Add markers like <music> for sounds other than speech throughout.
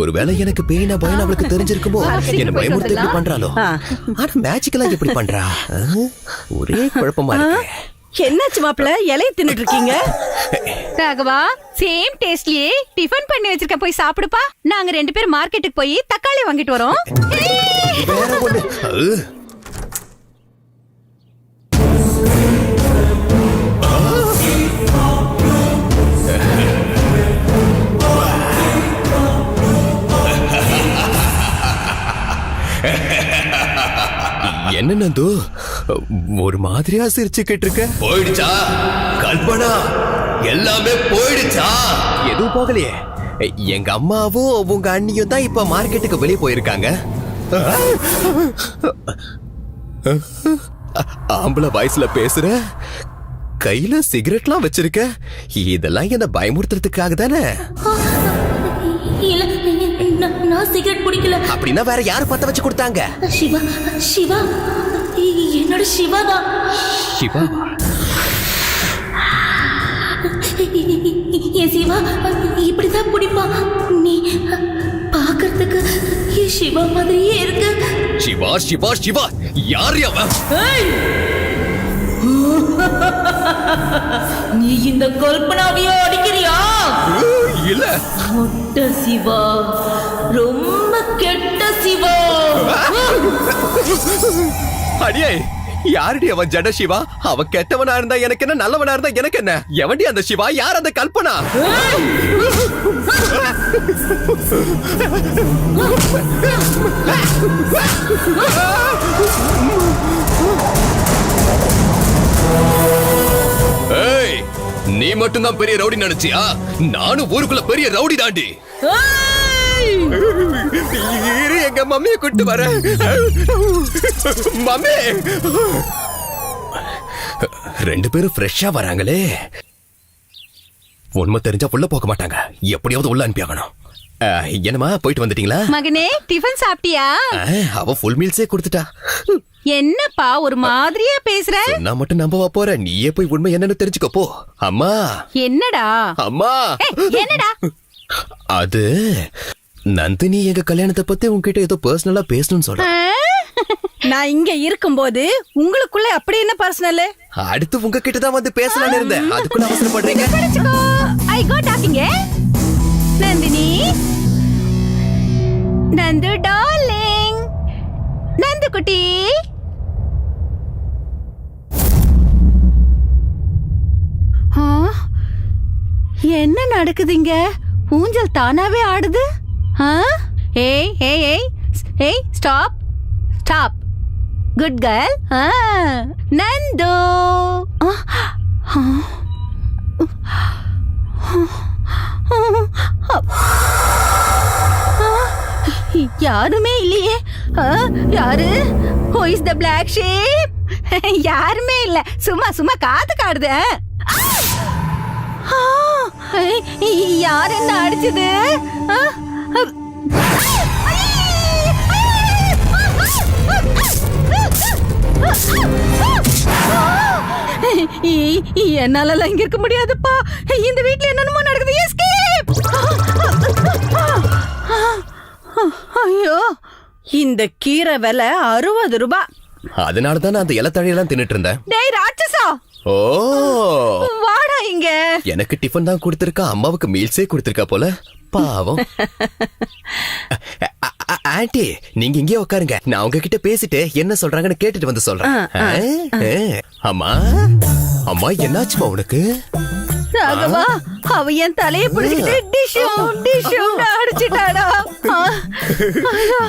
ஒருவேளை எனக்கு பெயினா பயன் அவளுக்கு தெரிஞ்சிருக்குமோ? என்ன பயமுறுத்தி இப்படி பண்றாளோ? ஆனா மேஜிக் எல்லாம் எப்படி பண்றா? ஒரே குழப்பமா இருக்கு. என்னாச்சு மாப்பிள இலைய தின்னுட்டு இருக்கீங்க? ராகவா சேம் டேஸ்ட்லயே டிஃபன் பண்ணி வச்சிருக்க போய் சாப்பிடுப்பா. நாங்க ரெண்டு பேரும் மார்க்கெட்டுக்கு போய் தக்காளி வாங்கிட்டு வரோம். என்ன நந்து ஒரு மாதிரியா சிரிச்சுக்கிட்டு இருக்க. போயிடுச்சா? கல்பனா எல்லாமே போயிடுச்சா? எதுவும் போகலையே. எங்க அம்மாவும் உங்க அண்ணியும் தான் இப்ப மார்க்கெட்டுக்கு வெளியே போயிருக்காங்க. ஆம்பளை வயசுல பேசுற? கையில சிகரெட்லாம் வச்சிருக்க? இதெல்லாம் என்ன பயமுறுத்துறதுக்காக தானே? நான் சிகரெட் பிடிக்கல. அப்படின்னா வேற யாரு பத்த வச்சு கொடுத்தாங்க? சிவா சிவா. என்னோட சிவா தான். சிவா? என் சிவா இப்படிதான் பிடிப்பான் நீ பாக்குறதுக்கு சிவா மாதிரியே இருக்கு. சிவா சிவா சிவா. யார் அவன் <laughs> நீ இந்த கல்பனாவையோ அடிக்கிறியா? இல்ல. மொட்ட சிவா ரொம்ப கெட்ட சிவா. அடியே யாருடி அவன் ஜட சிவா? அவன் கெட்டவனா இருந்தா எனக்கு என்ன நல்லவனா இருந்தா எனக்கு என்ன? எவன்டி அந்த சிவா? யார் அந்த கல்பனா? ஏய்! நீ மட்டும் தான் பெரிய ரவுடி நினைச்சியா? நானும் ஊருக்குள்ள பெரிய ரவுடி தாண்டி. இரு எங்க மம்மியை கூட்டு வர. மம்மி! ரெண்டு பேரும் ஃப்ரெஷ்ஷா வராங்களே. உண்மை தெரிஞ்சா உள்ள போக மாட்டாங்க. எப்படியாவது உள்ள அனுப்பி ஆகணும். அஹ், என்னம்மா போயிட்டு வந்துட்டீங்களா? மகனே டிஃபன் சாப்பிட்டியா? அவ ஃபுல் மீல்ஸே கொடுத்துட்டா. என்னப்பா ஒரு மாதிரியா பேசுற? நான் மட்டும் நம்பவா போற? நீயே போய் உண்மை என்னன்னு தெரிஞ்சுக்கோ போ. அம்மா. என்னடா? அம்மா. என்னடா? அது நந்தினி எங்க கல்யாணத்தை பத்தி உன்கிட்ட ஏதோ பர்சனலா பேசணும்னு சொல்ற? <laughs> நான் இங்க இருக்கும்போது உங்களுக்குள்ள அப்படி என்ன பர்சனல் அடுத்து உங்ககிட்ட தான் வந்து பேசலாம்னு இருந்தேன். அதுக்குள்ள அவசரப்படுறீங்க. I go talking Nandini. Nandu darling. Nandu குட்டி. ஆ? என்ன நடக்குதுங்க? ஊஞ்சல் தானாவே ஆடுது? ஆ? ஏய் ஏய் ஏய் ஏய் stop. Stop. Good girl. Nandu. ஆ, ஆ. யாருமே இல்லையே. யாரு? Who is the black shape யாருமே இல்ல. சும்மா சும்மா காத்து காடுது. யார் என்ன அடிச்சது? என்னால இ- இங்க இருக்க முடியாதுப்பா. இந்த வீட்டுல என்னென்னமோ நடக்குது. ஐயோ இந்த கீரை விலை அறுபது ரூபாய் அதனால தான் அந்த இலத்தழையெல்லாம் தின்னுட்டு இருந்தேன் டேய் ராட்சசா! ஓ. வாடா இங்க. எனக்கு டிஃபன் தான் கொடுத்திருக்கா அம்மாவுக்கு மீல்ஸே கொடுத்திருக்கா போல. பாவம். ஆண்டி நீங்க இங்கே உட்காருங்க நான் உங்ககிட்ட பேசிட்டு என்ன சொல்றாங்கன்னு கேட்டுட்டு வந்து சொல்றேன். அம்மா அம்மா என்னாச்சுமா உனக்கு? ராகவா அவ என் தலைய பிடிச்சிட்டு டிஷும் டிஷும் அடிச்சிட்டாடா.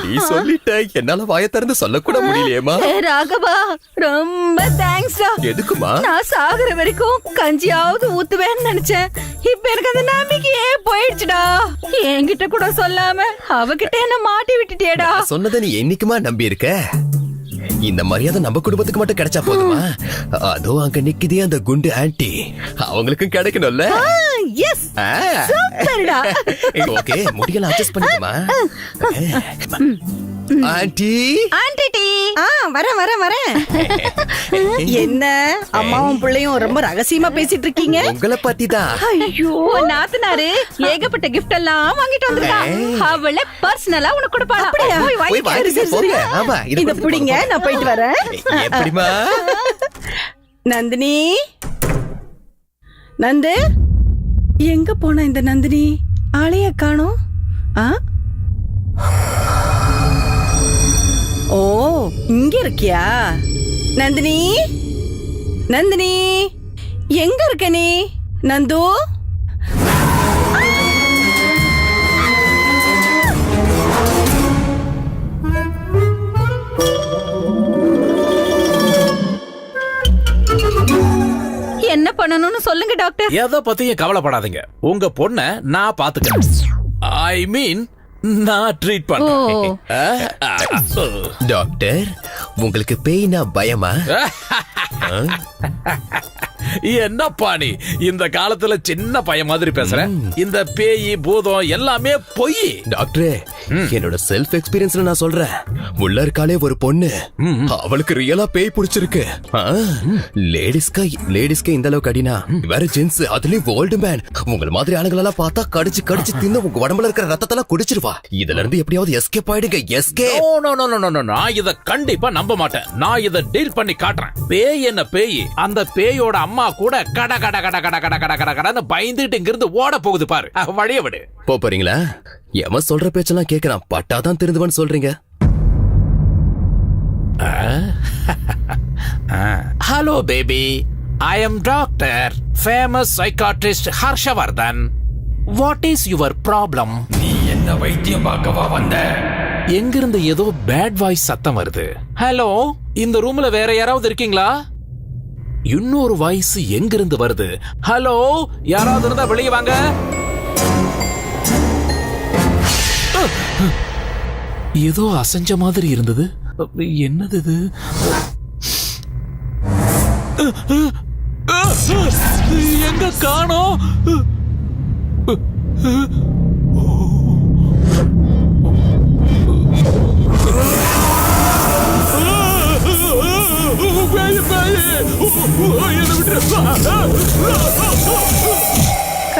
நீ சொல்லிட்ட என்னால வாய திறந்து சொல்லக்கூட முடியலையேமா ஏ, ராகவா ரொம்ப தேங்க்ஸ்டா. எதுக்குமா? நான் சாகுற வரைக்கும் கஞ்சியாவது ஊத்துவேன்னு நினைச்சேன். இப்ப எனக்கு அந்த நம்பிக்கையே போயிடுச்சுடா. என்கிட்ட கூட சொல்லாம அவகிட்ட என்ன மாட்டி விட்டுட்டேடா சொன்னதை நீ என்னைக்குமா நம்பி இருக்க இந்த மரியாதை நம்ம குடும்பத்துக்கு மட்டும் கிடைச்சா போதுமா? அதோ அங்க நிக்குதே அந்த குண்டு ஆன்ட்டி அவங்களுக்கும் கிடைக்கணும்ல? எஸ் ஆ. சூப்பர்டா. <laughs> ஓகே முடியல அட்ஜஸ்ட் பண்ணிக்கமா ஆன்ட்டி ஆன்டி ஆ வரேன் வரேன் வரேன். என்ன? அம்மாவும் பிள்ளையும் ரொம்ப ரகசியமா பேசிட்டு இருக்கீங்க? உங்களை பத்தி தான் ஐயோ. நாத்தனாரு ஏகப்பட்ட கிஃப்ட் எல்லாம் வாங்கிட்டு வந்திருக்கா. அவளே பர்சனலா உனக்கு கொடுப்பாளா? அப்படியா? போய் வாங்கிட்டு வரு. போங்க. ஆமா இத பிடிங்க. நான் போயிட்டு வரேன். எப்படிமா நந்தினி? நந்து? எங்க போன இந்த நந்தினி? ஆளைய காணோம்? ஆ? ஓ இங்க இருக்கியா? நந்தினி? நந்தினி? எங்க இருக்க நீ? நந்து? என்ன பண்ணணும்னு சொல்லுங்க டாக்டர். எதை பத்தியும் கவலைப்படாதீங்க. உங்க பொண்ண நான் பாத்துக்கிறேன் ஐ மீன் நான் ட்ரீட் அஹ், டாக்டர் உங்களுக்கு பேய்னா பயமா? என்னப்பா நீ? இந்த காலத்துல சின்ன பையன் மாதிரி பேசுற. இந்த பேய் பூதம் எல்லாமே பொய். டாக்டரே என்னோட செல்ஃப் எக்ஸ்பீரியன்ஸ்ல நான் சொல்றேன். உள்ள இருக்காளே ஒரு பொண்ணு. அவளுக்கு ரியலா பேய் பிடிச்சிருக்கு. லேடிஸ்க்கு லேடிஸ்க்கு இந்த அளவுக்கு அடினா. வேற ஜென்ஸ் அதுலயும் ஓல்டு மேன் உங்கள மாதிரி ஆளுங்களெல்லாம் பார்த்தா கடிச்சு கடிச்சு தின்னு உங்க உடம்புல இருக்கிற ரத்தத்தெல்லாம் குடிச்சிருவா. இதுல இருந்து எப்படியாவது எஸ்கேப் ஆயிடுங்க no, நான் இத கண்டிப்பா நம்ப மாட்டேன். நான் இத டீல் பண்ணி காட்டுறேன். பேய் என்ன பேய்? அந்த பேயோட அம்மா கூட கட கட கட கட கட கட கட கடன்னு பயந்துட்டு இங்கிருந்து ஓட போகுது பாரு. வழிய விடு. போ போறீங்களா? எவன் சொல்ற பேச்செல்லாம் கேக்குறான். பட்டாதான் திருந்துவன்னு சொல்றீங்க. Hello baby I am doctor famous psychiatrist Harshavardhan. What is your problem நீ என்ன வைத்தியம் பார்க்கவா வந்த? எங்கிருந்து ஏதோ பேட் வாய்ஸ் சத்தம் வருது. ஹலோ இந்த ரூம்ல வேற யாராவது இருக்கீங்களா? இன்னொரு வாய்ஸ் எங்கிருந்து வருது? ஹலோ யாராவது இருந்தா வெளியே வாங்க. ஏதோ அசஞ்ச மாதிரி இருந்தது. என்னது இது? எங்க காணோம்?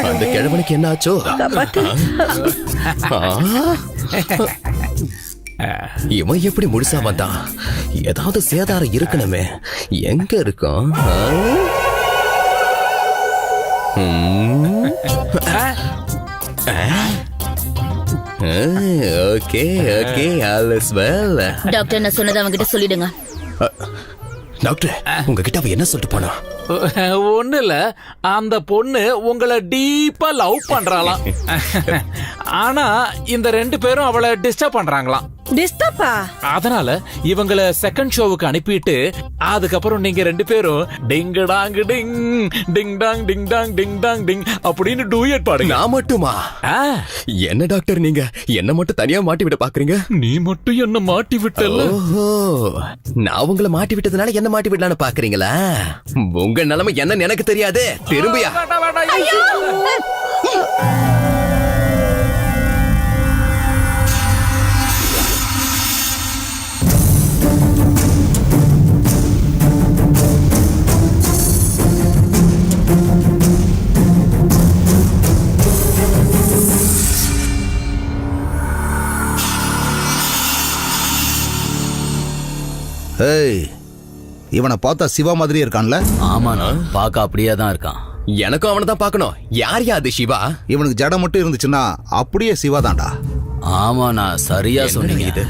அந்த கிழவனுக்கு என்ன ஆச்சோ ஆ? இவன் எப்படி முழுசா வந்தான்? ஏதாவது சேதாரம் இருக்கணுமே. எங்க இருக்கும். Okay okay all is well. Doctor நான் சொன்னதை அவங்கிட்ட சொல்லிடுங்க. டாக்டர் உங்ககிட்ட அவ என்ன சொல்லிட்டு போனா? ஒண்ணு இல்ல அந்த பொண்ணு உங்களை டீப்பா லவ் பண்றாளாம். ஆனா இந்த ரெண்டு பேரும் அவளை டிஸ்டர்ப் பண்றாங்களாம். டிஸ்டர்பா அதனால இவங்கள செகண்ட் ஷோவுக்கு அனுப்பிட்டு அதுக்கப்புறம் நீங்க ரெண்டு பேரும் டிங் டாங் டிங் டிங் டாங் டிங் டாங் டிங் டாங் டிங் அப்படின்னு டூயட் பாடுங்க. நான் மட்டுமா? என்ன டாக்டர் நீங்க? என்ன மட்டும் தனியா மாட்டி விட பாக்குறீங்க? நீ மட்டும் என்ன மாட்டி விட்டல ஓஹோ. நான் உங்களை மாட்டி விட்டதுனால என்ன மாட்டி விடலான்னு பாக்குறீங்களா? உங்க நிலைமை என்னன்னு எனக்கு தெரியாது. திரும்பியா? இவனை பார்த்தா சிவா மாதிரியே இருக்கான்ல? ஆமாண்ணா பார்க்க அப்படியே தான் இருக்கான். எனக்கும் அவனை தான் பார்க்கணும். யார் யா அது சிவா? இவனுக்கு ஜடம் மட்டும் இருந்துச்சுன்னா அப்படியே சிவா தான்டா. ஆமாண்ணா சரியா சொன்னீங்க. இது?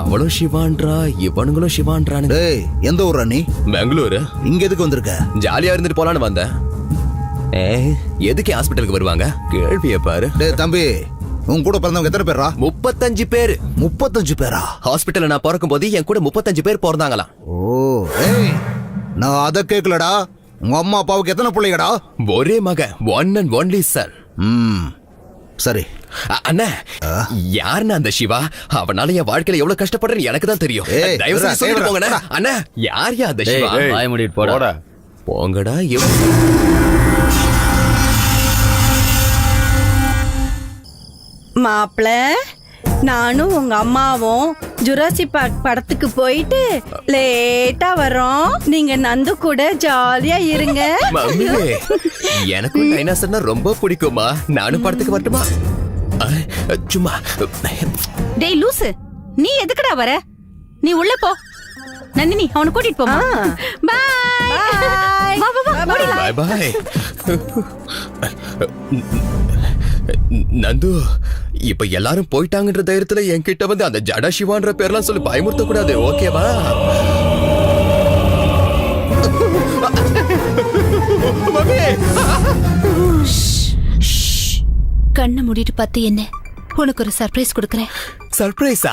அவளும் சிவான்றா இவனுங்களும் சிவான்றானுங்க. டேய் எந்த ஊர்ரா நீ? பெங்களூரு. இங்க எதுக்கு வந்திருக்க? ஜாலியா இருந்துட்டு போலான்னு வந்தேன். ஏ எதுக்கு ஹாஸ்பிட்டலுக்கு வருவாங்க? கேள்விய பாரு. டேய் தம்பி உன் கூட பிறந்தவங்க எத்தனை பேரா முப்பத்தஞ்சு பேரு. முப்பத்தஞ்சு பேரா? ஹாஸ்பிட்டல்ல நான் பிறக்கும் போது என் கூட முப்பத்தஞ்சு பேர் பிறந்தாங்களாம். ஓ ஏய் நான் அதை கேட்கலடா. உங்க அம்மா அப்பாவுக்கு எத்தனை பிள்ளைங்கடா? ஒரே மக ஒன் அண்ட் ஒன்லி சன் ம் சரி. அண்ணா யாருன்னா அந்த சிவா? அவனால என் வாழ்க்கையில எவ்வளவு கஷ்டப்படுறேன்னு எனக்கு தான் தெரியும். ஏய், தயவு விட்றா, செஞ்சு சொல்லிட்டு விட்றா, போங்கண்ணா. விட்றா. அண்ணா யார் யா அந்த சிவா? வாய மூடிட்டு போடா. போங்கடா இவ- மாப்பிள நானும் உங்க அம்மாவும் ஜுராசி பார்க் படத்துக்கு போயிட்டு லேட்டா வரோம் நீங்க நந்து கூட ஜாலியா இருங்க. எனக்கும் டைனாசர்னா ரொம்ப பிடிக்குமா நானும் படத்துக்கு வரட்டுமா? சும்மா. டேய் லூசு நீ எதுக்குடா வர? நீ உள்ள போ. நந்தினி அவனை கூட்டிட்டு போமா பாய். ஓடிடலாம். பாய் பாய். நந்து இப்ப எல்லாரும் போயிட்டாங்கன்ற தைரியத்துல என்கிட்ட வந்து அந்த ஜடா சிவான்ற பேர்லாம் சொல்லி பயமுறுத்த கூடாது ஓகேவா கண்ணை மூடிட்டு பார்த்து என்ன? உனக்கு ஒரு சர்ப்ரைஸ் கொடுக்கறேன். சர்ப்ரைஸா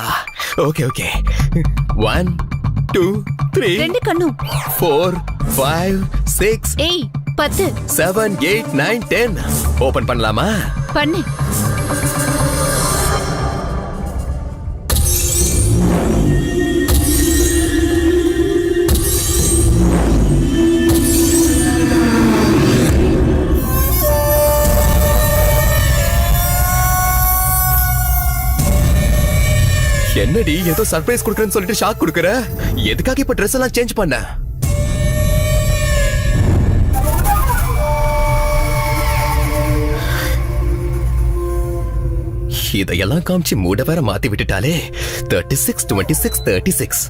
okay okay one two three ரெண்டு கண்ணும். ஃபோர் ஃபைவ் சிக்ஸ் ஏய் பத்து. Seven eight nine ten open பண்ணலாமா? பண்ணு. என்னடி ஏதோ சர்ப்ரைஸ் கொடுக்கறேன்னு சொல்லிட்டு ஷாக் கொடுக்கற? எதுக்காக இப்ப ட்ரெஸ் எல்லாம் சேஞ்ச் பண்ண? இதையெல்லாம் காமிச்சு மூட வேற மாத்தி விட்டுட்டாலே. Thirty six twenty six thirty six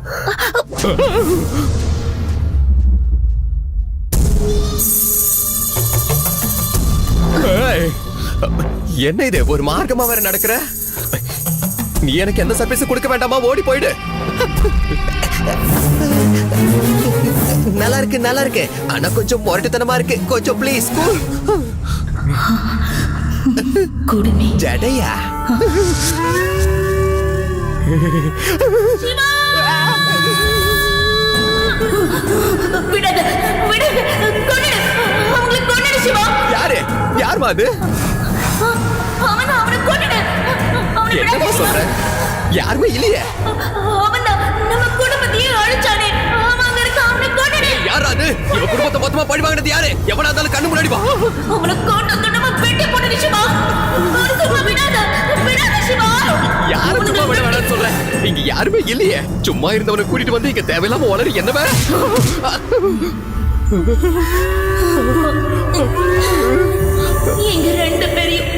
என்ன இது? ஒரு மார்க்கமா வேற நடக்கிற? நீ எனக்கு எந்த சர்வீஸ் கொடுக்க வேண்டாமா? ஓடி போயிடு. நல்லா இருக்கு நல்லா இருக்கு. ஆனா கொஞ்சம் முரட்டுத்தனமா இருக்கு. கொஞ்சம் ப்ளீஸ் கூல் கொடுமை. ஜடையா? விடாத விடாத கொன்னிடு. அவங்களை கொன்னிடு சிவா. யாரு? யாருமா அது? அவன் அவனை கொன்னிடு. அவனை யாருமே இல்லையே. இவ குடும்பத்தை மொத்தமா பழி வாங்கினது யாரு? எவனா இருந்தாலும் கண்ணு முன்னாடி வா. அவனை கொண்டு வந்து நம்ம பெட்டி சிவா. ஒரு சும்மா விட வேணாம்னு சொல்ற இங்க யாருமே இல்லையே. சும்மா இருந்தவனை கூட்டிட்டு வந்து இங்க தேவையில்லாம வளரி என்ன வேற எங்க ரெண்டு பேரையும்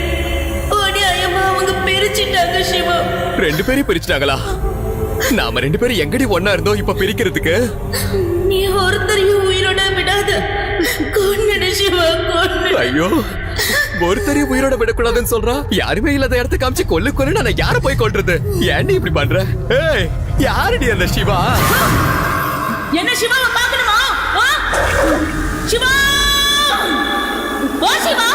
ஓடியாயமா அவங்க பிரிச்சிட்டாங்க சிவா. ரெண்டு பேரும் பிரிச்சுட்டாங்களா? நாம ரெண்டு பேரும் எங்கடி ஒன்னா இருந்தோம் இப்ப பிரிக்கிறதுக்கு? நீ ஒருத்தரையும் விடாத. கொன்னிடு சிவா கொன்னிடு ஐயோ ஒருத்தரையும் உயிரோட விடக்கூடாதுன்னு சொல்றா? யாருமே இல்லாத இடத்த காமிச்சு கொல்லு கொல்லு நான் யார போய் கொல்றது ஏன்டி இப்படி பண்ற? ஏய் யாருடி அந்த சிவா? என்ன சிவாவை பார்க்கணுமா? சிவா. சிவா